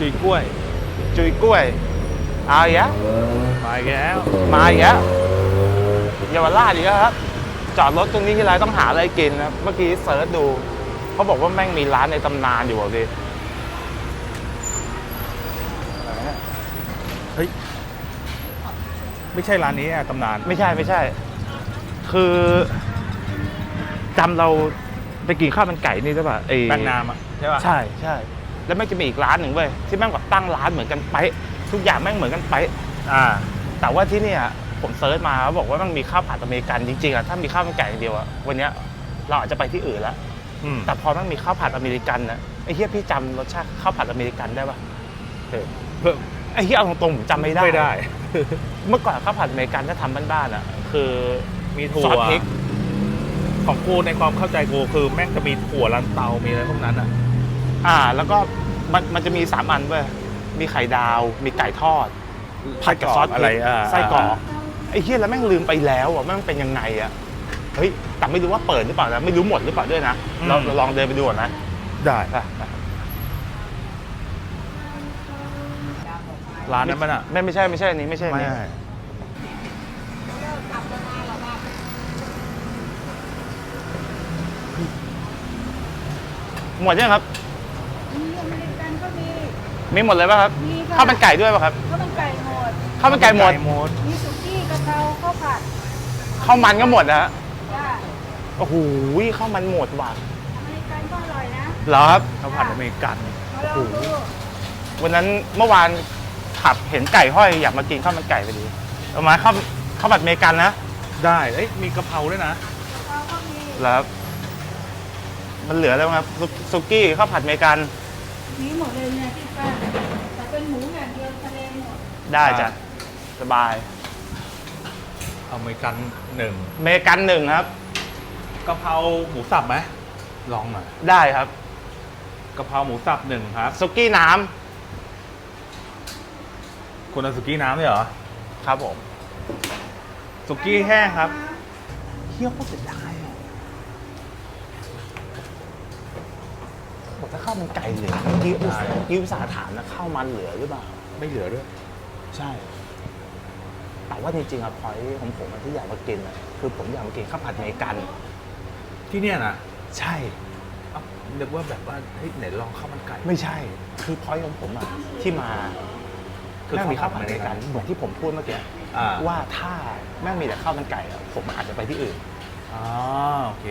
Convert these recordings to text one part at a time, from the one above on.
จุยกล้วย จุยกล้วยเอาอีกแล้วมาอีกแล้วมาอีกแล้วเยาวราชอีกแล้วครับ จอดรถตรงนี้ที่ไรต้องหาอะไรกินนะเมื่อกี้เซิร์ชดู เขาบอกว่าแม่งมีร้านในตำนานอยู่อะพี่เฮ้ย ไม่ใช่ร้านนี้อะตำนาน ไม่ใช่ไม่ใช่ คือจำเราไปกินข้าวมันไก่นี่ใช่ป่ะไอ้แบงนามอะใช่ป่ะใช่ใช่ แล้วแม่งจะมีอีกร้านหนึ่งเว้ยที่แม่งแบบตั้งร้านเหมือนกันเป๊ะทุกอย่างแม่งเหมือนกันเป๊ะอ่า แต่ว่าที่เนี่ยผมเซิร์ชมาเขาบอกว่ามันมีข้าวผัดอเมริกันจริงๆอะถ้ามีข้าวมันไก่อย่างเดียวอะวันเนี้ยเราอาจจะไปที่อื่นแล้วอืมแต่พอมันมีข้าวผัดอเมริกันนะไอ้เฮียพี่จำรสชาติข้าวผัดอเมริกันได้ปะเออเพิ่มไอ้เฮียเอาตรงๆผมจำไม่ได้ ไม่ได้ เมื่อก่อนข้าวผัดอเมริกันถ้าทำบ้านๆอะคือมีถั่ซอวสพริกของกูในความเข้าใจกูคือแม่งจะมีถั่วลันเตามีอะไรพวกนั้นอะ อ่า แล้วก็มันมันจะมีสามอันเว้ยมีไข่ดาว มีไก่ทอดผัดกับซอสพอะไรริกอ่า ไส้กรอกไอ้เฮียแล้วแม่งลืมไปแล้วอะแม่งเป็นยังไงอะเฮ้ยแต่ไม่รู้ว่าเปิดหรือเปล่านะไม่รู้หมดหรือเปล่าด้วยนะเราเราลองเดินไปดูก่อนนะได้อะอะร้านนั้นมันอะไม่ไม่ใช่ไม่ใช่อันนี้ไม่ใช่อันไม่นี้ หมดยังครับ มีอเมริกันก็มี มีหมดเลยป่ะครับมีค่ะข้าวมันไก่ด้วยป่ะครับข้าวมันไก่หมดข้าวมันไก่หมดหมดมีสุกี้กะเพราข้าวผัดข้าวมันก็หมดนะฮะจ้าโอ้โหข้าวมันหมดว่ะอเมริกันก็อร่อยนะเหรอครับ ข้าวผัดอเมริกันมาลองดูวันนั้นเมื่อวานขับเห็นไก่ห้อยอยากมากินข้าวมันไก่พอดีเอามาข้าวข้าวผัดอเมริกันนะได้เอ้ยมีกะเพราด้วยนะ กะเพราก็มี เหรอครับมันเหลือแล้วครับซุซุกี้ข้าวผัดอเมริกัน มีหมดเลยเนี่ยที่ป้าแต่เป็นหมูอย่างเดียวทะเลหมดได้จ้ะ สบาย เอาเมริกันหนึ่งเมกันหนึ่งครับ กะเพราหมูสับไหมลองหน่อยได้ครับ กะเพราหมูสับหนึ่งครับซุกี้น้คุณเอาสุกี้น้ำด้วยเหรอำครับผม สุกี้แห้งครับเฮี้ยโคตรเสียดายอะ บอกถ้าข้าวมันไก่เหลือเมื่อกี้อุตส่าห์ได้ยิ้มสาห์ถามนะข้าวมันเหลือหรือเปล่า ไม่เหลือด้วย ใช่ แต่ว่าจริงๆอะพอยของผมอะที่อยากมากินอะคือผมอยากมากินข้าวผัดอเมริกัน ที่เนี่ยนะใช่ เอ้านึกว่าแบบว่าเฮ้ยไหนลองข้าวมันไก่ ไม่ใช่ คือพอยของผมอะที่มาคือแม่งมีข้าวผัดอเมริกันเหมือนที่ผมพูดเมื่อกี้อ่า ว่าถ้าแม่งมีแต่ข้าวมันไก่อะผมอาจจะไปที่อื่น อ๋อโอเค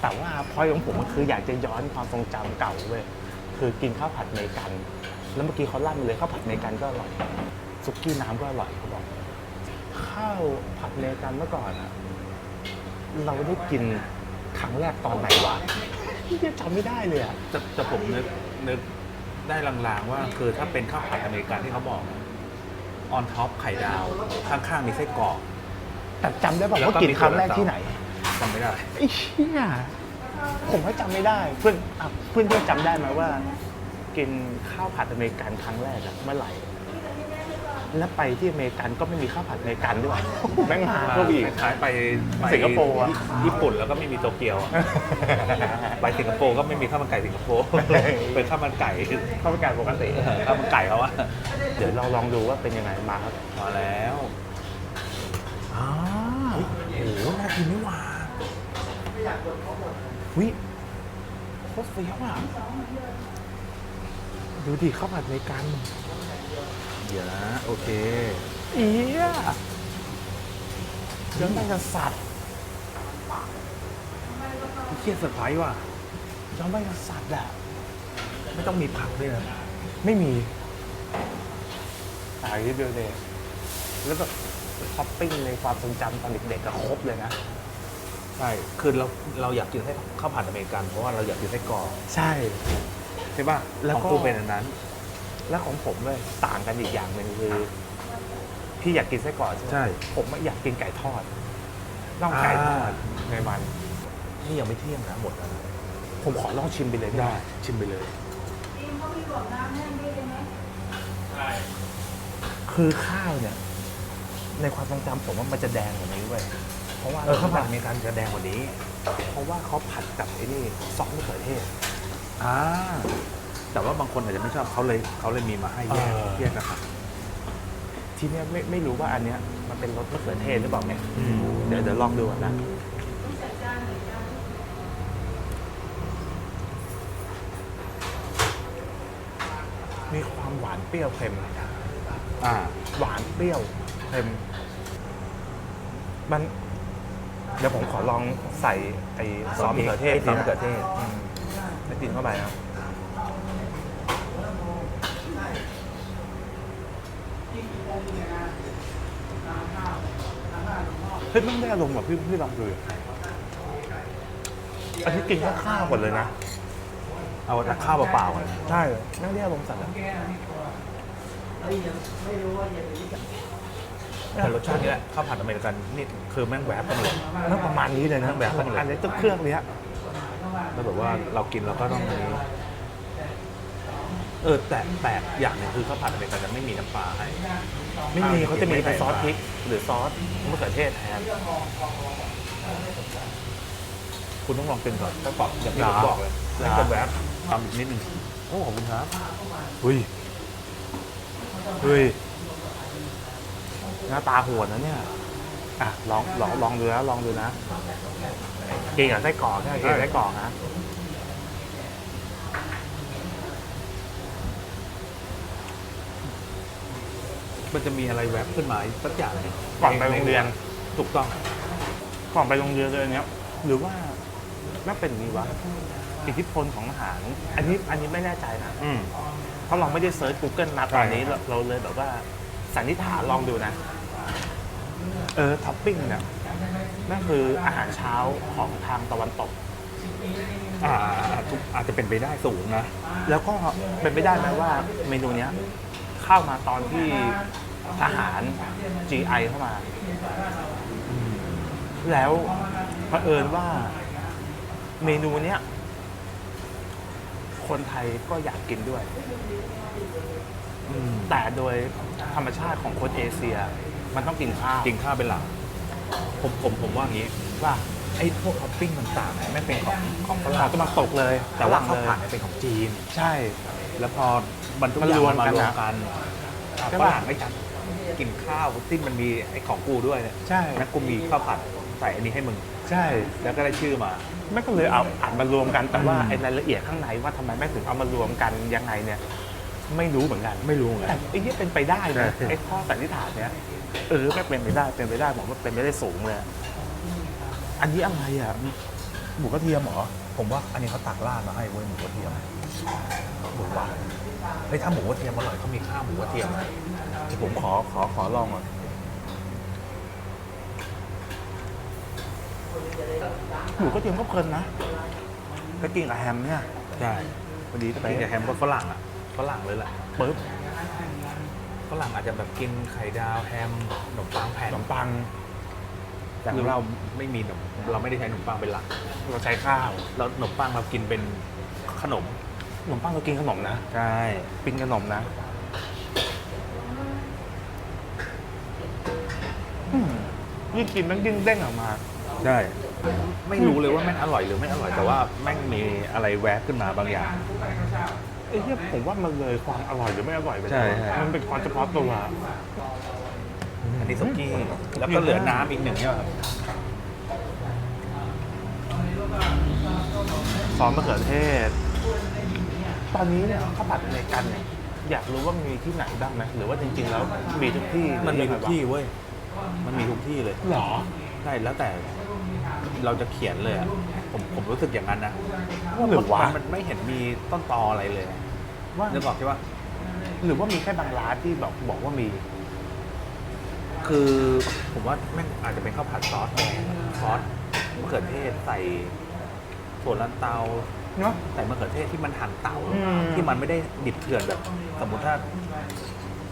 แต่ว่าพอยของผมมันคืออยากจะย้อนความทรงจำเก่าเว้ยคือกินข้าวผัดอเมริกัน แล้วเมื่อกี้เขาลั่นมาเลยข้าวผัดอเมริกันก็อร่อยซุกี้น้ำก็อร่อยเขาบอก ข้าวผัดอเมริกันเมื่อก่อนอะเราได้กินครั้งแรกตอนไหนวะยังจำไม่ได้เลยอะแต่แต่ผมนึกนึกได้ลางๆว่าคือถ้าเป็นข้าวผัดอเมริกันที่เขาบอกออนท็อปไข่ดาว ข้างๆมีไส้กรอกแต่จำได้ป่าแล้วว่าก็กินมีครั้งแรกถั่วลันเตาที่ไหน จำไม่ได้ไอ้เชี่ยผมก็จำไม่ได้ เพื่อนอะเพื่อนเพื่อนจำได้ไหมว่า กินข้าวผัดอเมริกันครั้งแรกอะเมื่อไหร่ แล้วไปที่อเมริกันก็ไม่มีข้าวผัดอเมริกันด้วยแม่งหาก็อีก คล้ายๆไปไปสิงคโปร์อะ ญี่ปุ่นแล้วก็ไม่มีโตเกียวอะไปสิงคโปร์ก็ไม่มีข้าวมันไก่สิงคโปร์เป็นข้าวมันไก่ข้าวมันไก่ปกติข้าวมันไก่เขาอะเดี๋ยวเราลองดูว่าเป็นยังไงมาครับมาแล้วอ้าวโอ้โหน่ากินนี่หว่า วิโคตรเฟี้ยวอะ ดูดิข้าวผัดอเมริกัน เดี๋ยวนะโอเค เอียยังไม่จะสัตว์เครียดเซอร์ไพรส์ว่ะยังไม่จะสัตว์อะไม่ต้องมีผักด้วยนะ ไม่มีอ่าที่เดียวเลยแล้วแบบท็อปปิ้งในความทรงจำตอนเด็กๆก็ครบเลยนะ ใช่คือเราเราอยากกินไส้ข้าวผัดอเมริกันเพราะว่าเราอยากกินไส้กรอกใช่ใช่ป่ะแล้วก็ของกูเป็นอันนั้น แล้วของผมเลยต่างกันอีกอย่างหนึ่งคือพี่อยากกินไส้กรอกใช่ไหมใช่ ผมอะอยากกินไก่ทอดน่องไก่ทอดอ่าในมันนี่ยังไม่เที่ยงนะหมดแล้วนะผมขอลองชิมไปเลยได้ไหมชิมไปเลย ทีมเขามีบอกน้ำแห้งด้วยไหมคือข้าวเนี่ย ในความทรงจำผมว่ามันจะแดงกว่านี้เว้ยเพ ราะว่าเออข้าวผัดอเมริกันจะแดงกว่านี้ เพราะว่าเขาผัดกับไอ้นี่ซอสมะเขือเทศอ่าแต่ว่าบางคนอาจจะไม่ชอบเขาเลยเขาเลยมีมาให้แยกเออ แยกกันครับทีเนี้ยไม่ไม่รู้ว่าอันเนี้ยมันเป็นรสมะเขือเทศหรือเปล่าเนี่ยอืมเดี๋ยวเดี๋ยวลองดูก่อนนะต้องใส่จานหนึ่งจานมีความหวานเปรี้ยวเค็มอ่า หวานเปรี้ยวเค็มมัน เดี๋ยวผมขอลองใส่ไอ้ซอสมะเขือเทศซอสมะเขือเทศอืมแล้วกินเข้าไปครับเฮ้ยไม่ได้อารมณ์แบบพี่พี่ลองดูอันนี้กินแค่ข้าวก่อนเลยนะ เอาแต่ข้าวเปล่าๆก่อน ใช่ไม่ได้อารมณ์สัตว์อะ แต่รสชาตินี้แหละข้าวผัดอเมริกันนี่คือแม่งแหวบกันเลย นั่นประมาณนี้เลยนะแบบนั้นเลยอันนี้ต้องเครื่องเนี้ยแล้วแบบว่าเรากินเราก็ต้องนี้เออแต่แปลกอย่างหนึงคือข้าวผัดอเมริกันจะไม่มีน้ำปลาให้ไม่มีอ่าเขาจะมีเป็นไม่ใส่ซอสปลาพริก หรือซอสมะเขือเทศแทนคุณต้องลองกินก่อนถ้าบอกอย่างที่หรผอมบอกเลยหรอ แล้วก็แวบทำอีกนิดนึงโอ้ขอบคุณครับเฮ้ยเฮ้ย หน้าตาโหดนะเนี่ยอะลองลองลองดูนะลองดูนะกินกับไส้กรอกใช่ไหมกินกับไส้กรอกนะมันจะมีอะไรแวบขึ้นมาสักอย่างหนึ่งก่อนไปโรงเรียนถูกต้องก่อนไปโรงเรียนเลยอันเนี้ยหรือว่าน่าเป็นนี้วะอิทธิพลของอาหารอันนี้อันนี้ไม่แน่ใจนะอืมเพราะเราไม่ได้เซิร์ช Google นะใช่ตอนนี้เราเราเลยแบบว่าสันนิษฐานลองดูนะ เออท็อปปิ้งเนี่ยนั่นคืออาหารเช้าของทางตะวันตกอ่าอ่าทุกอาจจะเป็นไปได้สูงนะ แล้วก็เป็นไปได้ไหมว่าเมนูเนี้ยเข้ามาตอนที่ทหาร GI เข้ามา แล้วเผอิญว่าเมนูเนี้ยคนไทยก็อยากกินด้วยอืมแต่โดยธรรมชาติของคนเอเชีย มันต้องกินข้าวกินข้าวเป็นหลักผมผมผมว่างี้ว่าไอ้พวกท็อปปิ้งต่างๆเนี่ยไม่เป็นของของฝขอรั่งงตะวันตกเลย แต่ว่าฝข้าวรั่งผัดเลยเนี่ยเป็นของจีน ใช่ แล้วพอมันทุกมันอย่างรวมมันมารวมกักันนนะอะใช่ฝปะ รั่งไม่จัดกินข้าวที่มันมีไอ้ของกูด้วยเนี่ยใช่แล้วกูมีข้าวผัดใส่อันนี้ให้มึง ใช่แล้วก็ได้ชื่อมา ไม่ก็เลยเอาอัดมารวมกันแต่ว่าอืม ไอ้รายละเอียดข้างในว่าทำไมแม่งถึงเอามารวมกันยังไงเนี่ย ไม่รู้เหมือนกัน ไม่รู้ไง แต่ไอ้นี่เป็นไปได้นะใช่ ไอ้ข้อสันนิษฐานเนี้ย เออไม่เป็นไปได้เป็นไปได้ผมว่าเป็นไปได้สูงเลยอันนี้อะไรอะหมูกระเทียมเหรอผมว่าอันนี้เขาตักราดมาให้เว้ยหมูกระเทียมหมูหวานเฮ้ยถ้าหมูกระเทียมอร่อยเขามีข้าวหมูกระเทียมนะเดี๋ยวผมขอขอขอลองก่อนหมูกระเทียมก็เพลินนะก็กินกับแฮมเนี่ยใช่พอดีกิไปนกับแฮมก็ฝรั่งอะฝรั่งเลยแหละปึ๊บฝ รั่งอาจจะแบบกินไข่ดาวแฮมขนมปังขแผ่นนมปัง แต่ของเราไม่มีขนมเราไม่ได้ใช้ขนมปังเป็นหลัก เราใช้ข้าวเราขนมปังเรากินเป็นขนมขนมปังเรากินขนมนะใช่กินขนมนะอืมยิ่งกินแมันยิ่งเด้งออกมาใช่ไม่รู้เลยว่าแม่งอร่อยหรือไม่อร่อยแต่ว่าแม่งมีอะไรแวบขึ้นมาบางอย่างไอ้เนี่ยผมว่ามันเลยความอร่อยหรือไม่อร่อยไปแล้วใช่ใช่ มันเป็นความเฉพาะตัวอันนี้สุกี้แล้วก็เหลือน้ำอีกหนึ่งใช่ไหมครับซอสมะเขือเทศ ตอนนี้เนี่ยข้าวผัดอเมริกันเนี่ยอยากรู้ว่ามีที่ไหนบ้างไหมหรือว่าจริง ๆ แล้วมีทุกที่มันมีหรือทุกยังไงวะที่เว้ย มันมีทุกที่เลยหรอใช่แล้วแต่เราจะเขียนเลยอะผมผมรู้สึกอย่างนั้นนะหรือว่ามันไม่เห็นมีต้นตออะไรเลย ว่านึกออกใช่ปะหรือว่ามีแค่บางร้านที่บอกบอกว่ามี คือผมว่าแม่งอาจจะเป็นข้าวผัดซอสแดงซอสมะเขือเทศใส่ถั่วลันเตาเนาะใส่มะเขือเทศที่มันหั่นเตาอืม ที่มันไม่ได้ดิบเถื่อนแบบ สมมติถ้า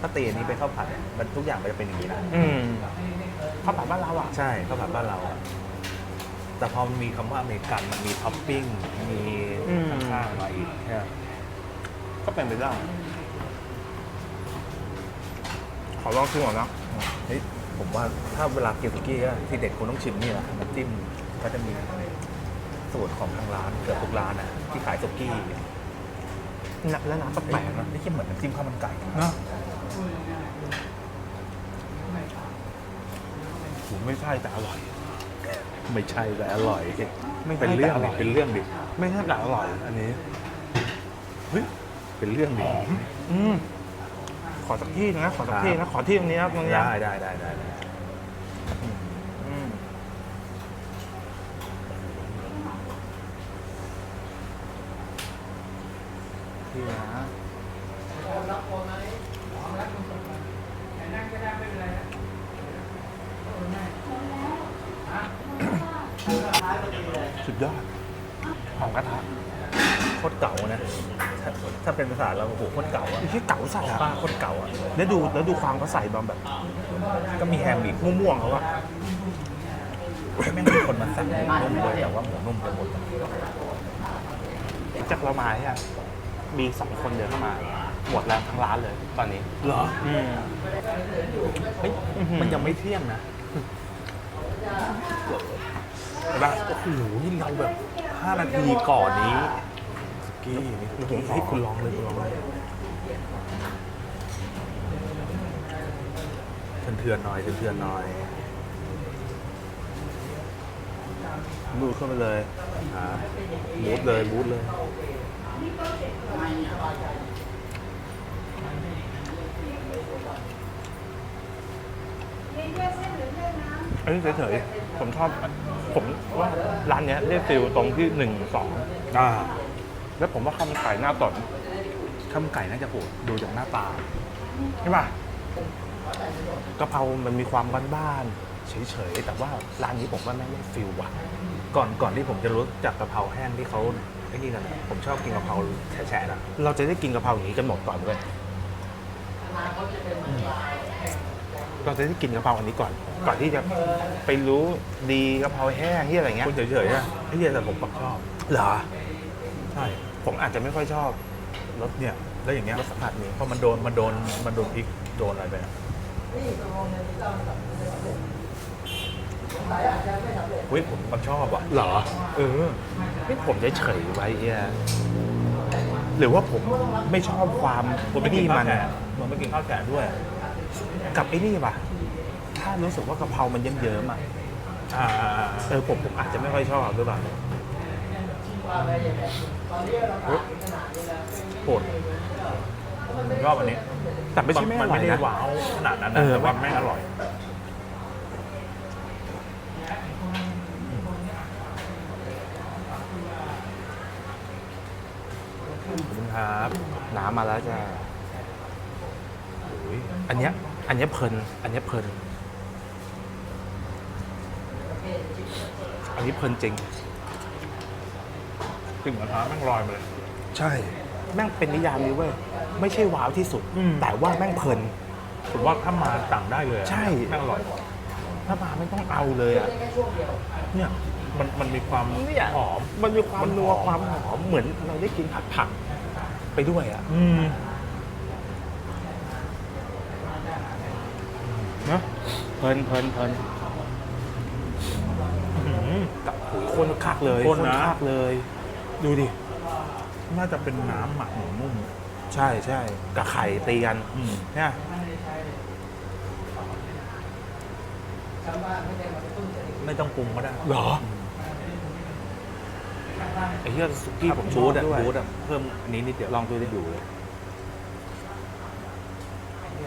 ถ้าเตอันนี้เป็นข้าวผัดเนี่ยมันทุกอย่างมันจะเป็นอย่างนี้นะ อืมข้าวผัดบ้านเราอะ ใช่ข้าวผัดบ้านเราอะแต่พอมันมีคำว่าอเมริกันมันมีท็อปปิ้ง มีอืม ข้างๆมาอีกใช่ไหม ก็เป็นไปได้ ขอลองชิมก่อนนะเฮ้ยผมว่าถ้าเวลากินสุกี้ก็ที่เด็ดคุณต้องชิมนี่แหละน้ำจิ้มก็จะมีสูตรของทางร้านเกือบทุกร้านอะที่ขายสุกี้น้ำแล้วน้ำแปลกๆนะไม่ใช่เหมือนน้ำจิ้มข้าวมันไก่เนาะผมไม่ใช่แต่อร่อย ไม่ใช่แต่อร่อย ไม่ใช่เป็นเรื่องแต่อร่ดิอยเป็นเรื่องดิไม่ใช่แต่อร่อย อันนี้เฮ้ย เป็นเรื่องดิอืมขอสักที่นะ ขอสักที่นะ ขอที่ตรงนี้นะตรงนี้ได้นะได้ได้ได้ได้อืมที่นะสุดยอดหอมกระทะโคตรเก่านะถ้าถ้าเป็นภาษาเราโอ้โหโคตรเก่าอะไอ้ที่เก๋าสัตว์อะป้าโคตรเก่าอะแล้วดูแล้วดูความเขาใส่บอมแบบ ก็มีแฮมอีกม่วงๆเขาอะแม่งมีคนมาสั่งหมูนุ่มด้วยแต่ว่าหมูนุ่มจะหมดจากเรามาเนี่ยมีสองคนเดินเข้ามา หมดแล้วทั้งร้านเลยตอนนี้เหรออืมเฮ้ยอื้อหือมันยังไม่เที่ยงนะเห็นปะโอ้โหนี่เราแบบ 5 นาทีก่อนนี้ส กี้นี่คือให้คุณลองเลยคุณลองเลยเถื่อนๆหน่อยเถื่อนๆหน่อยดูเข้าไปเลยอ่าบูทเลยบูทเลยเย็นด้วยเส้นหรือเลือดน้ำอันนี้เฉยๆผมชอบ ผมว่าร้านเนี้ยได้ฟิลตรงที่หนึ่งสองอ่า แล้วผมว่าข้าวมันไก่หน้าตนข้าวมันไก่น่าจะโหดดูจากหน้าตาใช่ป่ะกะเพรามันมีความบ้านๆเฉยๆแต่ว่าร้านนี้ผมว่าไม่งได้ฟิลว่ะก่อนก่อนที่ผมจะรู้จักกะเพราแห้งที่เขาไอ้นี่กันอะผมชอบกินกะเพราแฉะๆนะเราจะได้กินกะเพราอย่างนี้กันหมดก่อนด้วยเราจะได้กินกะเพราอันนี้ก่อน ก่อนที่จะไปรู้ดีกะเพราแห้งที่อะไรเงี้ยคุณเฉยๆอะไอ้เหี้ยแต่ผมปักชอบเหรอ ใช่ ผมอาจจะไม่ค่อยชอบรสเนี่ย แล้วอย่างเงี้ยรสสัมผัสนี้พอมันโดนมันโดนมันโดนพริกโดนอะไรไปอะเฮ้ยผมปักชอบอะ เหรอ เออนี่ผมจะเฉยไว้เฮียหรือว่าผมไม่ชอบความผมไม่ไอ้กินนี่ข้ามัวนแกะผมไม่กินข้าวแกะด้วย กับไอ้นี่ป่ะ ถ้ารู้สึกว่ากะเพรามันเยิ้มๆอะ อ่า เออผมผมอาจจะไม่ค่อยชอบหรือเปล่า โหดผมชอบอันนี้แต่ไม่ใช่ไม่อร่อยไม่ได้นะว้าวขนาดนั้นเอนะอแต่ว่าแม่งอร่อย ขอบคุณครับน้ำมาแล้วจ้าโอ้ยอันเนี้ย อันเนี้ยเพลิน อันเนี้ยเพลิน อันนี้เพลินจริง กลิ่นกระทะแม่งลอยมาเลย ใช่ แม่งเป็นนิยามนี้เว้ยไม่ใช่ว้าวที่สุด อืม แต่ว่าแม่งเพลิน ผมว่าถ้ามาสั่งได้เลยอะใช่ แม่งอร่อย ถ้ามาไม่ต้องเอาเลยอะเนี่ยมันมันมีความเนี่ยหอม มันมีความมันหอมนัวความหอมเหมือนเราได้กินผัดผักไปด้วยอะอืมนะเพลินเพลินเพลินอื้อหือกับหุยคนคักเลยข้นนะ คักเลย ดูดิ น่าจะเป็นน้ำหมักหมูนุ่มใช่ใช่กับไข่ตีกันอืมเนี่ยไม่ต้องปรุงก็ได้ เหรอไอ้เหี้ยสุกี้ผมชบูอบดอะด้วย บูดอะเพิ่มอันนี้นิดเดียวลองดูดิดูเลย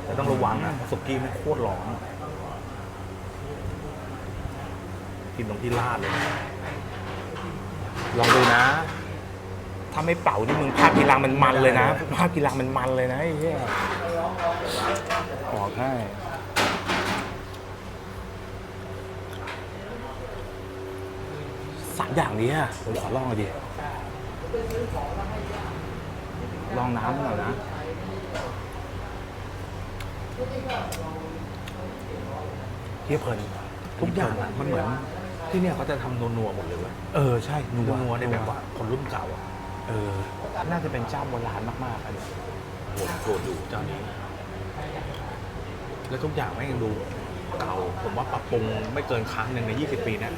แต่ต้องระวังนะสุกี้ไม่โคตรร้อนกินตรงที่ลาดเลยนะลองดูนะ ถ้าไม่เป่านี่มึงภาพกีฬามันมันเลยนะ ภาพกีฬามันมันเลยนะไอ้เหี้ยบอกให้สามอย่างนี้อะผมขอลองหน่อยดิลองน้ำหน่อยนะเฮียเพลินทุกอย่างอะมันเหมือน ที่เนี่ยเขาจะทำนัวๆหมดเลยเว้ยเออใช่นัวนัวๆในแบบว่าคนรุ่นเก่าอะ เออ น่าจะเป็นเจ้าโบราณมากๆอันเนี้ยโหดโหดอยู่เจ้านี้ แล้วทุกอย่างแม่งดูเก่า ผมว่าปรับปรุงไม่เกินครั้งหนึ่งใน 20 ปีเนี้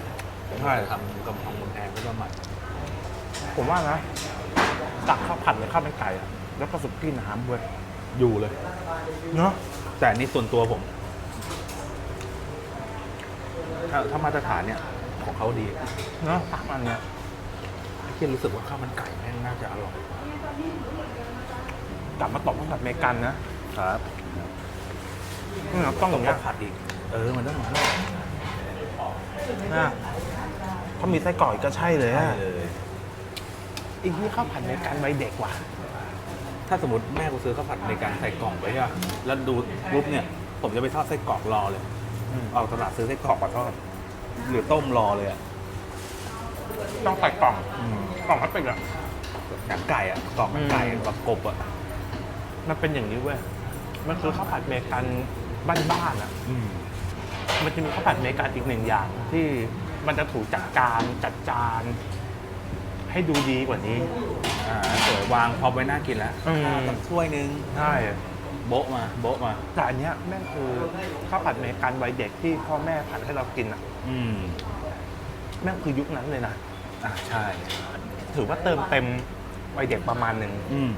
ถ้าจะทำกำแพงกำแพงก็ประมาณผมว่านะตักข้าวผัดหรือข้าวมันไก่อะแล้วก็สุกี้น้ำเว้ยอยู่เลย เนาะแต่อันนี่ส่วนตัวผม ถ้าถ้ามาตรฐานเนี่ย ของเขาดีเนาะสามอันเนี้ย ที่รู้สึกว่าข้าวมันไก่แม่งน่าจะอร่อยกลับมาตบข้าวผัดอเมริกันนะครับนี่เราต้องอต้อย่างงเงี้ยผัดอีก เออ มันต้องอย่างนั้นนะเขามีไส้กรอกอีกก็ใช่เลยใช่อะเลยอีกที่ข้าวผัดอเมริกันไว้เด็กว่ะ ถ้าสมมติแม่กูซื้อข้าวผัดในการใส่กล่องไปใช่ปะแล้วดูปุ๊บเนี่ย ผมจะไปทอดไส้กรอกรอเลยอืม ออกตลาดซื้อไส้กรอกมาทอดหรือต้มรอเลยอะ ต้องใส่กล่องกล่องพลาสติกอะหนังไก่อะกล่องหนังไก่อืมแบบกบอะมันเป็นอย่างนี้เว้ย มันคือข้าวผัดอเมริกันบ้านๆอะอืมมันจะมีข้าวผัดอเมริกันอีกหนึ่งอย่าง ที่มันจะถูกจัดการจัดจาน ให้ดูดีกว่านี้ อ่าสวยวางพอไว้น่ากินแล้วอืม สักถ้วยหนึงใช่ โบ๊ะมาโบ๊ะมา แต่อันเนี้ยแม่งคือข้าวผัดอเมริกันวัยเด็กที่พ่อแม่ผัดให้เรากินอะอืม แม่งคือยุคนั้นเลยนะอ่าใช่ ถือว่าเติมเต็มวัยเด็กประมาณหนึ่ง อืม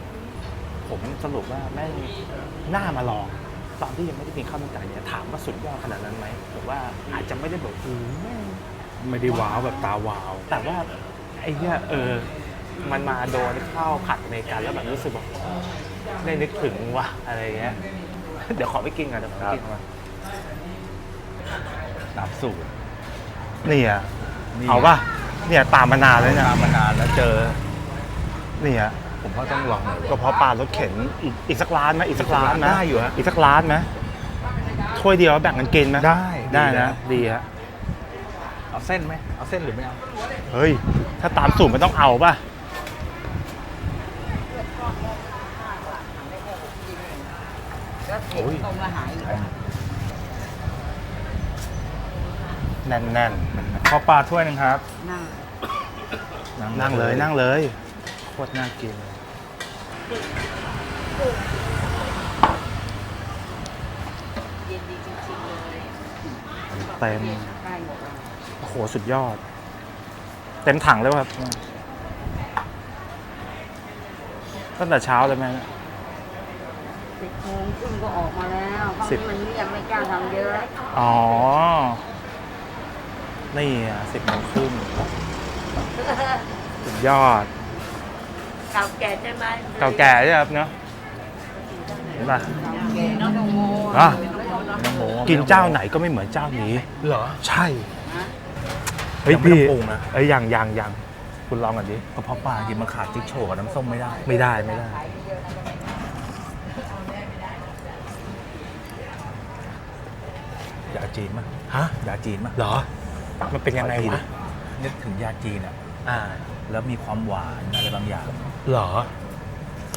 ผมสรุปว่าแม่งน่ามาลอง ตอนที่ยังไม่ได้กินข้าวมันไก่เนี่ยถามว่าสุดยอดขนาดนั้นไหมผมว่าอาจจะไม่ได้แบบโอ้โหแม่งไม่ได้ว้าวแบบตาวาว แต่ว่าไอ้เนี่ยเออ มันมาโดนข้าวผัดอเมริกันแล้วแบบรู้สึกแบบได้นึกถึงว่ะอะไรเงี้ย เดี๋ยวขอไปกินกันเดี๋ยวขอไปกินกันตามสูตรนี่อะ นี่เอาป่ะเนี่ยตามมานานแล้วเนี่ยตามมานานแล้วเจอนี่อะผมก็ต้องลองกระเพาะปลารถเข็นอีกอีกสักร้านไหมอีกสักร้านไหมได้อยู่ฮะอีกสักร้านไหมถ้วยเดียวแบ่งกันกินไหมได้ได้ดีนะนะดีฮะเอาเส้นไหมเอาเส้นหรือไม่เอาเฮ้ยถ้าตามสูตรมันต้องเอาป่ะก็เห็นตรงละหายอยู่แน่นแน่น ขอปลาถ้วยหนึ่งครับนั่งนั่งเลยนั่งเลยโคตรน่ากิน เย็นดีจริงๆเลยเต็ม ใกล้หมดแล้วโอ้โห สุดยอด เต็มถังเลยว่ะครับ ตั้งแต่เช้าเลยแม่ สิบโมงครึ่งก็ออกมาแล้วห้องสิบนี้มันเรียกไม่กล้าทำเยอะ อ๋อ นี่อะสิบโมงครึ่งสุดยอด เก่าแก่ใช่ไหมเก่าแก่ใช่ไหมครับเนาะเห็นป่ะเก่าแก่น้องโมอะน้ำหมูกินเจ้าไหนก็ไม่เหมือนเจ้านี้ เหรอ ใช่ฮะเฮ้ยยังไม่พี่ต้องปรุงนะเอ้ยยังยังยังคุณลองกันดิกระเพาะปลากินมาขาดจิ๊กโชว์กับน้ำส้มไม่ได้ ไม่ได้ไม่ได้ ยาจีนมั้ยฮะ ยาจีนมั้ยเหรอ มันเป็นยังไงวะนึกถึงยาจีนอะอ่า แล้วมีความหวานอะไรบางอย่างเหรอ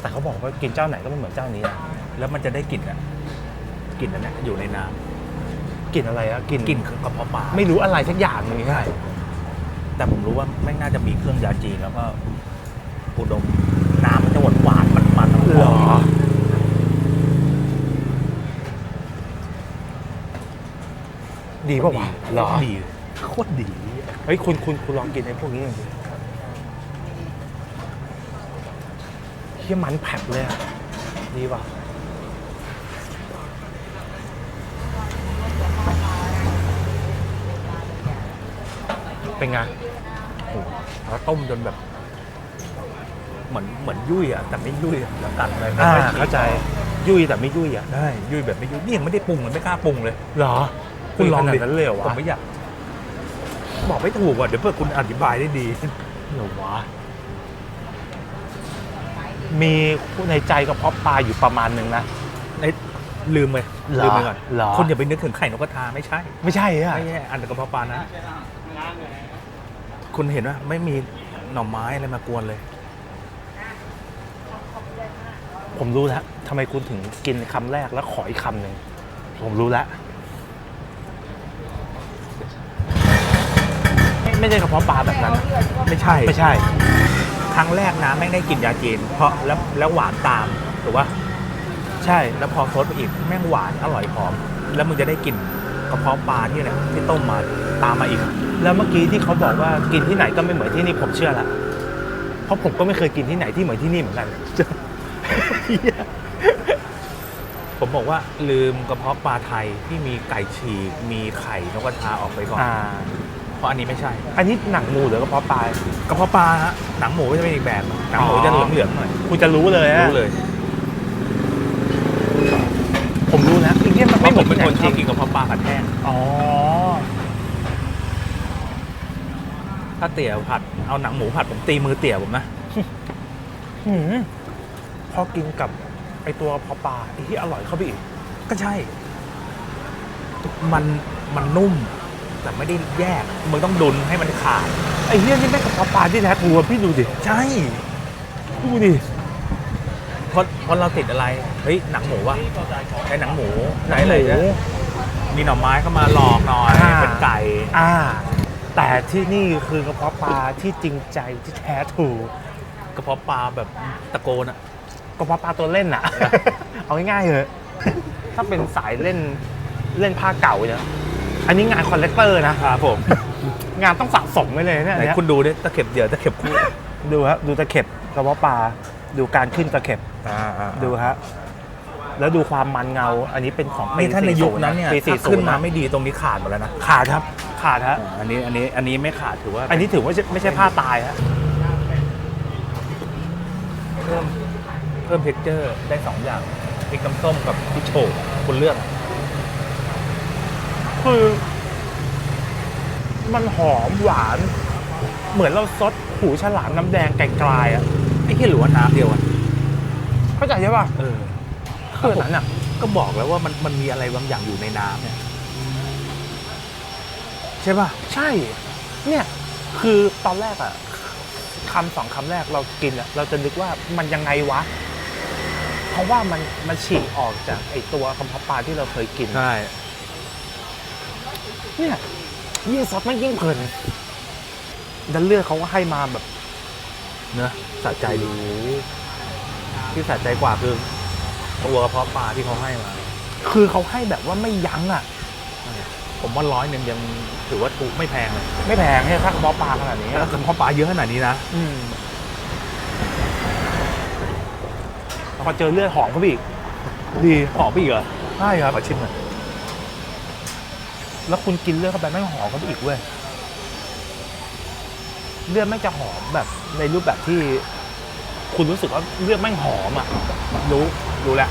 แต่เขาบอกว่ากินเจ้าไหนก็ไม่เหมือนเจ้านี้นะแล้วมันจะได้กลิ่นอะกลิ่นนั้นน่ะอยู่ในน้กลิ่นอะไรอะกลิ่นำกลิ่นคือกระเพาะปลาไม่รู้อะไรสักอย่างหนึงใช่แต่ผมรู้ว่าแม่งน่าจะมีเครื่องยาจีนแล้วก็อุดมน้ำมันจะหวานหวานมันมันๆเหรอดีป่าวะเหรอดี โคตรดี เฮ้ยคุณคุณคุณลองกินไอ้พวกนี้หน่อยดิเฮียมันแผบเลยอะดีป่ะเป็นไงแล้วต้มจนแบบ เหมือนเหมือนยุ่ยอะแต่ไม่ยุ่ยอะแล้วกัดอะไรไม่อ่าค่อยฉีกเข้าใจยุ่ยแต่ไม่ยุ่ยอะได้ยุ่ยแบบไม่ยุ่ยนี่ยังไม่ได้ปรุงเลยไม่กล้าปรุงเลย เหรอ คุณลองขนาดดินั้นเลยเหรอผวะมไม่อยาก บอกไม่ถูกว่ะเดี๋ยวเพื่อคุณอธิบายได้ดีเหรอวะมีในใจกระเพาะปลาอยู่ประมาณหนึ่งนะไอ้ลืมไปเหรอลืมไปก่อนเหรอคนอย่าไปนึกถึงไข่นกกระทาไม่ใช่ไม่ใช่อะไม่ใช่อันเดอร์กระเพาะปลานะคุณเห็นว่าไม่มีหน่อไม้อะไรมากวนเลย ผมรู้แล้วทำไมคุณถึงกินคำแรกแล้วขออีกคำหนึ่งผมรู้แล้ว ไม่ไม่ใช่กระเพาะปลาแบบนั้นนะไม่ใช่ไม่ใช่ ครั้งแรกนะแม่งได้กลิ่นยาจีน เพราะแล้วแล้วหวานตามถูกปะใช่แล้วพอซดไปอีกแม่งหวานอร่อยหอม แล้วมึงจะได้กลิ่นกระเพาะปลาที่เนี่ยที่ต้มมาตามมาอีก แล้วเมื่อกี้ที่เขาบอกว่ากินที่ไหนก็ไม่เหมือนที่นี่ผมเชื่อละเพราะผมก็ไม่เคยกินที่ไหนที่เหมือนที่นี่เหมือนกัน ผมบอกว่าลืมกระเพาะปลาไทยที่มีไก่ฉีกมีไข่นกกระทาออกไปก่อนอ่าเพ ราะอันนี้ไม่ใช่ อันนี้หนังหมูหรือกระเพาะปลากระเพาะปลาฮะหนังหมูจะเป็นอีกแบบหนังหมูอ๋อจะเหลืองๆหน่อยคุณจะรู้เลยอะรู้เลยผมรู้นะไอ้เนี้ยมันไม่ไม่ผเหมือมนเป็นที่ไหนคนชอบกินกระเพาะปลาผัดแห้งอ๋อถ้าเตี๋ยวผัดเอาหนังหมูผัดผมตีมือเตี๋ยวผมนะหืมพอกินกับไอตัวกระเพาะปลาไอ้ที่อร่อยเข้าไปอีกก็ใช่ มันมันนุ่ม แต่ไม่ได้แยก มึงต้องดุนให้มันขาด ไอ้เนี้ยนี่ไม่กระเพาะปลาที่แท้ทรูอะพี่ดูดิ ใช่ดูดิเพราะเพราะเราติดอะไร เฮ้ย หนังหมูวะใช้หนังหมูใช้อะไรนะมีหน่อไม้เข้ามาหลอกหน่อยเป็นไก่ อ่า แต่ที่นี่คือกระเพาะปลาที่จริงใจที่แท้ทรูกระเพาะปลาแบบตะโกนอะกระเพาะปลาตัวเล่นอะ เอาง่ายๆเลยถ้าเป็นสายเล่นเล่นผ้าเก่าเนี่ย อันนี้งานคอลเลกเตอร์นะครับผม งานต้องสะสมไว้เลยเนี่ยไหนคุณดูดิตะเข็บเดี๋ยวตะเข็บคู่ดูครับดูตะเข็บกระเพาะปลาดูการขึ้นตะเข็บดูฮะแล้วดูความมันเงา อันนี้เป็นของปีนี่ถ้าในยุคนั้นเนี่ยปีถ้า40ขึ้นมาะไม่ดีตรงนี้ขาดหมดแล้วนะขาดครับ ขาดฮะอันนี้อันนี้อันนี้ไม่ขาดถือว่า อันนี้ถือว่าไม่ใช่ผ้าตายฮะเพิ่มเพิ่มเท็กเจอร์ได้สองอย่างพริกน้ำส้มกับพริกโฉบคุณเลือก คือ มันหอมหวาน เหมือนเราซดหูฉลามน้ำแดงไกลๆอะไอ้ที่หรือว่าน้ำเดียวกันเข้าใจใช่ป่ะเออคืออันนั้นอะ ก็บอกแล้วว่ามันมันมีอะไรบางอย่างอยู่ในน้ำเนี่ยใช่ป่ะใช่ เนี่ย คือตอนแรกอะคำสองคำแรกเรากินอะเราจะนึกว่ามันยังไงวะ เพราะว่ามันมันฉีกออกจากไอตัวคำพับปลาที่เราเคยกินใช่ เนี่ยยิ่งซดมันยิ่งเพลินดันเลือดเขาก็ให้มาแบบเนอะสะใจดีที่สะใจกว่าคือตัวกระเพาะปลาที่เขาให้มา คือเขาให้แบบว่าไม่ยั้งอะ ผมว่าร้อยหนึ่งยังถือว่าถูกไม่แพงเลย ไม่แพงเนี่ยถ้ากระเพาะปลาขนาดนี้แล้วกระเพาะปลาเยอะขนาดนี้นะอืมพอเจอเลือดหอมเขาไปอีก ดีหอมไปอีกเหรอใช่ครับขอชิมหน่อย แล้วคุณกินเลือดเข้าไปไม่งหอมเข้าไปอีกเว้ยเลือดไม่งจะหอมแบบในรูปแบบที่ คุณรู้สึกว่าเลือดไม่งหอมอะรู้รู้แล้ว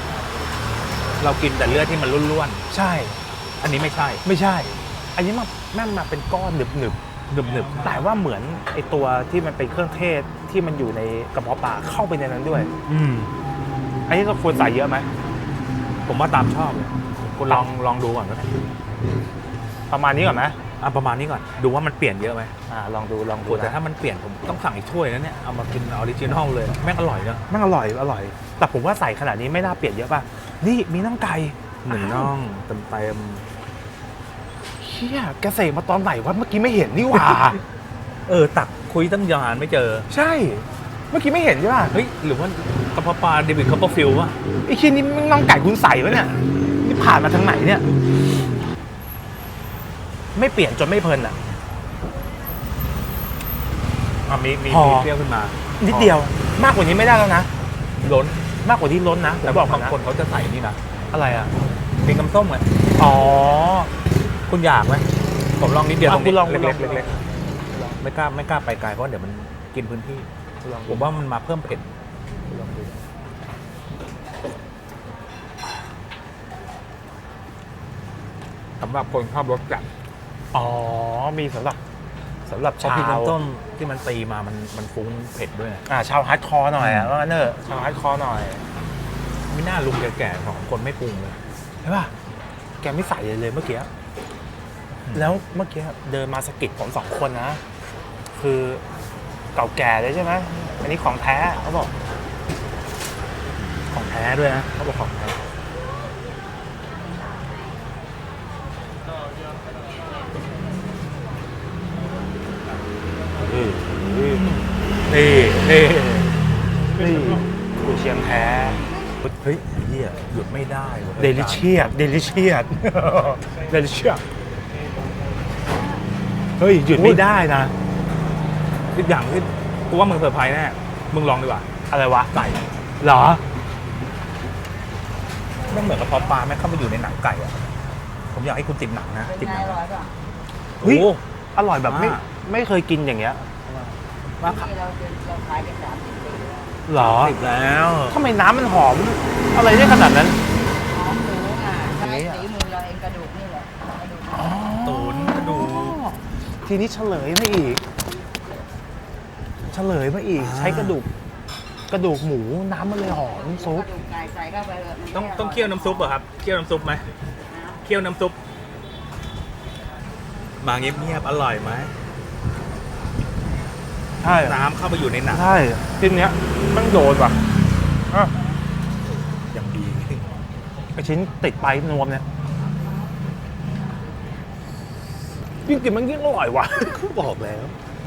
เรากินแต่เลือดที่มันร่วนใช่ๆอันนี้ไม่ใช่ ไม่ใช่ อันนี้มันแม่งมาเป็นก้อนหนึบหนึบหนึบหนึบๆแต่ว่าเหมือนไอตัวที่มันเป็นเครื่องเทศที่มันอยู่ในกระเพาะปลาเข้าไปในนั้นด้วย อืมอันนี้เราควรใส่เยอะไหมผมว่าตามชอบเลยคุณลองลองดูก่อนก็ได้ ประมาณนี้ก่อนไหมอะประมาณนี้ก่อนดูว่ามันเปลี่ยนเยอะไหมอ่าลองดูลองดูโอ้แต่นะถ้ามันเปลี่ยนผมต้องสั่งอีกถ้วยนะเนี่ยเอามากินออริจินอลเลยแม่งอร่อยเนอะแม่งอร่อยอร่อย แต่ผมว่าใส่ขนาดนี้ไม่น่าเปลี่ยนเยอะป่ะ นี่มีน้ำไก่หนึ่งน่องเต็มเต็มเฮียแกเสกมาตอนไหนวะเมื่อกี้ไม่เห็นนี่หว่า ๆเออตักคุยตั้งยานไม่เจอใช่ เมื่อกี้ไม่เห็นใช่ป่ะเฮ้ยหรือว่ากระเพาะปลาเดวิดคัพเปอร์ฟิลด์วะไอ้ขี้ยนี่มันน้องไก่คุณใส่วะเนี่ยนี่ผ่านมาทางไหนเนี่ย ไม่เปลี่ยนจนไม่เพลินอะ อะมีมีพอ มีเปรี้ยวขึ้นมานิดเดียวมากกว่านี้ไม่ได้แล้วนะ ล้นมากกว่านี้ล้นนะผมแต่บบออกกก่อนบางนะคนเขาจะใส่นี่นะอะไรอะ พริกน้ำส้มไงอ๋อ คุณอยากไหมผมลองนิดเดียวอะตรงนี้คุณลองเล็กคุณลองๆเล็กๆไม่กล้าไม่กล้าไปไกลเพราะเดี๋ยวมันกินพื้นที่ ลองผมว่ามันมาเพิ่มเผ็ดลองดูสำหรับคนชอบรสจัด อ๋อ มีสำหรับสำหรับเพราะชาพริกวน้ำส้มที่มันตีมามันมันฟุ้งเผ็ดด้วยอ่าชาวฮาร์ดคอร์หน่อยอะว่างั้นเถอะชาวฮาร์ดคอร์หน่อยไม่น่าลุงแก่ๆสองคนไม่ปรุงเลย ใช่ป่ะแกไม่ใส่เลยเลยเมื่อกี้แล้วเมื่อกี้เดินมาสะกิดผมสองคนนะ คือเก่าแก่เลยใช่ไหมอันนี้ของแท้เขาบอก ของแท้ด้วยนะเขาบอกของแท้ นี่นี่นี่กุนเชียงแท้เฮ้ยเฮียหยุดไม่ได้ว้ยเดลิเชียดเดลิเชียดเดลิเชียดเฮ้ยหยุดไม่ได้นะอีกอย่างที่กูว่ามึงเซอร์ไพรส์แน่มึงลองดีกว่า อะไรวะใส่เหรอไม่เหมือนกระเพาะปลาแม่งเข้ามาอยู่ในหนังไก่อะผมอยากให้คุณติดหนังนะเป็นติดไงหนังอร่อยป่ะเฮ้ยโอ้อร่อยแบบไม่อ่าไม่เคยกินอย่างเงี้ย มาขับนี่เราจะเราขายกันสามสิบปีแล้วหรอติดแล้วทำไมน้ำมันหอม อะไรได้ขนาดนั้นหอมหมูอะอันใช้นี้อะสีมือเราเองกระดูกนี่แหละกระดูกตูนกระดูกทีนี้เฉลยมาอีก เฉลยมาอีกอ่าใช้กระดูก กระดูกหมูน้ำมันเลยหอมซุกประดูกไก่ใส่เข้าไปเลยมันต้องไม่ร่ต้องเคี่ยวน้ำซุปเหรอครับ เคี่ยวน้ำซุปไหมเคี่ยวน้ำซุปมาเงียบๆอร่อยไหม ใช่ น้ำเข้าไปอยู่ในหนังใช่ทีเนี้ยมันโดนว่ะอะอย่างดีไอชิ้นติดไปนวมเนี่ยยิ่งกินมันยิ่งอร่อยว่ะบอกแล้ว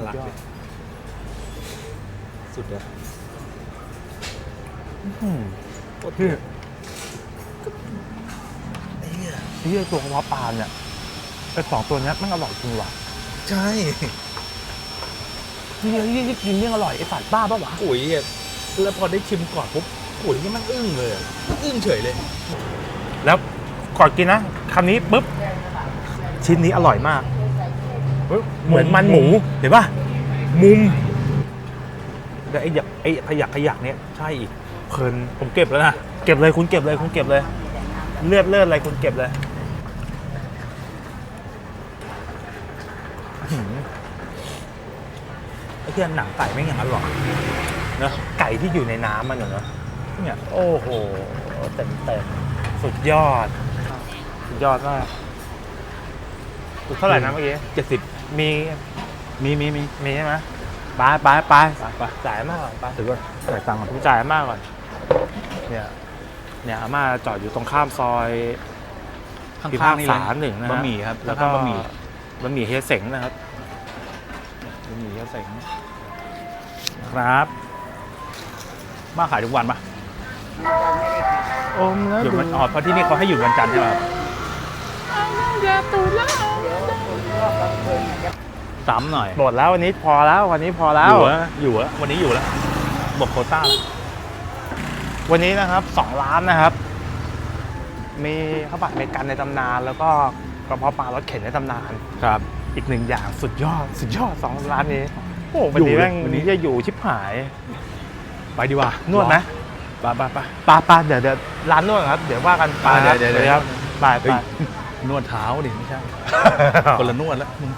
รักเลยสุดเลยอืมโคตรพี่เหี้ย ไอ้เหี้ยตัวกระเพาะปลาเนี่ยไอสองตัวเนี้ยมันอร่อยจริงว่ะ ใช่ เหี้ยยิ่งยิ่งกินยิ่งอร่อยไอสัตว์บ้าปะวะปุ๋ยอะแล้วพอได้ชิมก่อนปุ๊บปุ๋ยนี่มันอึ้งเลยอะอึ้งเฉยเลย แล้วก่อนกินนะคำนี้ปุ๊บชิ้นนี้อร่อยมากเฮ้ยเหมือนมันหมูเห็นป่ะมุมแต่ไอ้หยักไอ้ขยักขยักเนี่ยใช่อีกเพลินผมเก็บแล้วนะเก็บเลยคุณเก็บเลยคุณเก็บเลย เลือดเลือดอะไรคุณเก็บเลยอื้อหือ ไอ้ที่หนังไก่ไม่งยังอร่อยเนอะไก่ที่อยู่ในน้ำมันอะเนอะเนี่ยโอ้โหเต็มเต็มสุดยอด สุดยอดมากเท่าไหร่นะเมื่อกี้เจ็ดสิบมีมีมีมีมีใช่ไหมไปไปไปไปจ่ายมากก่อนไป ถือว่าจ่ายตังค์ก่อนผมจ่ายมากก่อน เนี่ย เนี่ยอาม่าจอดอยู่ตรงข้ามซอยข้างพิๆพากนี่เลยษาหนึ่งนะฮะบะหมี่ครับแล้วก็ข้างๆบะหมี่บะหมี่เฮียเสงนะครับบะ หมี่เฮียเสงครับ มาขายทุกวันปะอมแล้วหยุดดูวันอ๋อเพราะที่นี่เขาให้หยุดวันจันทร์ใช่ไหมครับเดี๋ยวคุณรอบกลางคืนเนี่ยจะซ้ำหน่อยหมดแล้ววันนี้พอแล้ววันนี้พอแล้วอยู่แล้วอยู่แล้ววันนี้อยู่แล้วบอกโควต้าแล้ววันนี้นะครับสองร้านนะครับ มีข้าวผัดอเมริกันในตำนาน แล้วก็กระเพาะปลารสเข็นในตำนานครับ อีกหนึ่งอย่างสุดยอด สุดยอดสองร้านนี้ โอ้โหวันอยู่นี้เลยแม่งวันนี้จะอยู่ชิบหาย ไปดีกว่านวดไหมไปไปไปปาปาเดี๋ยวเดี๋ยวร้านนวดครับ เดี๋ยวว่ากันไปอ่าครับเดี๋ยวเดี๋ยวครับไปเฮ้ไปยนวดเท้าดิไม่ใช่คนละนวดแล้วมึง